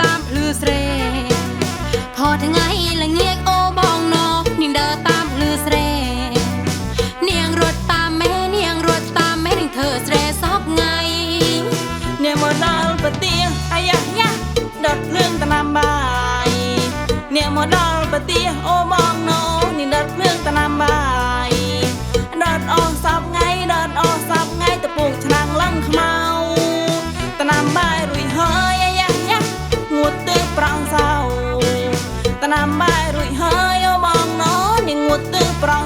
តាមភ្លឺស្រែផោថ្ងៃល្ងាចអូបងណោនាងដើរតាមភ្លឺស្រែនាងរត់តាមមេនាងរត់តាមមេនាងធ្វើស្រែសពថ្ងៃនាងមកដល់ប្រទៀងអាយ៉ាយ៉ាដុតគ្រឿងតាមបាយនាងមកដល់ប្រទៀងអូបងណោ ណាម៉ែរួចហើយអូបងណោនាងងួតទើបប្រង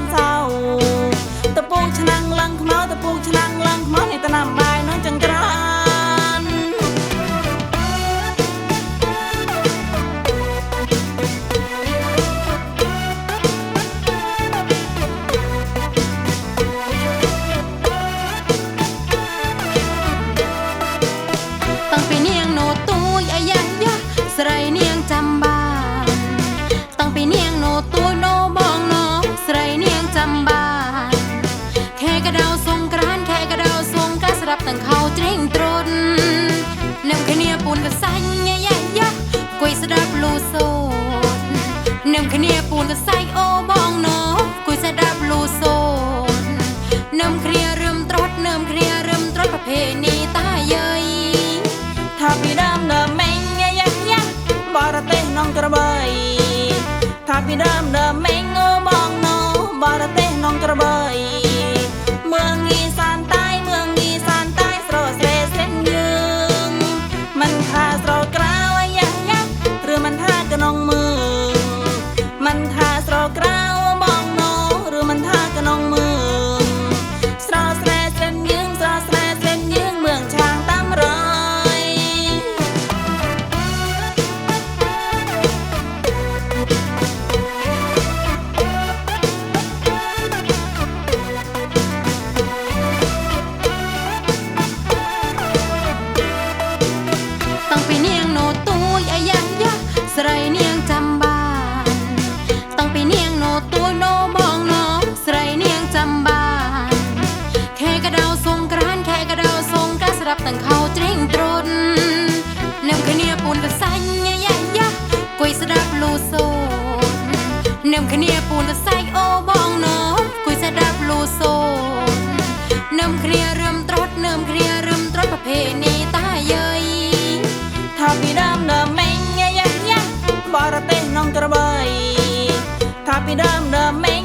ទេសនំក្របី យស្ដាប់លូសូននឹមគ្នាពូនសរសៃអូបងណោគួយស្ដាប់លូសូននឹមគ្នារឹមត្រុតនឹមគ្នារឹមត្រុតប្រភេទនេះតាយើយថាពីដើមដើមមេញយ៉ាយ៉ាបរទេសនំក្របីថាពីដើមដើមមេ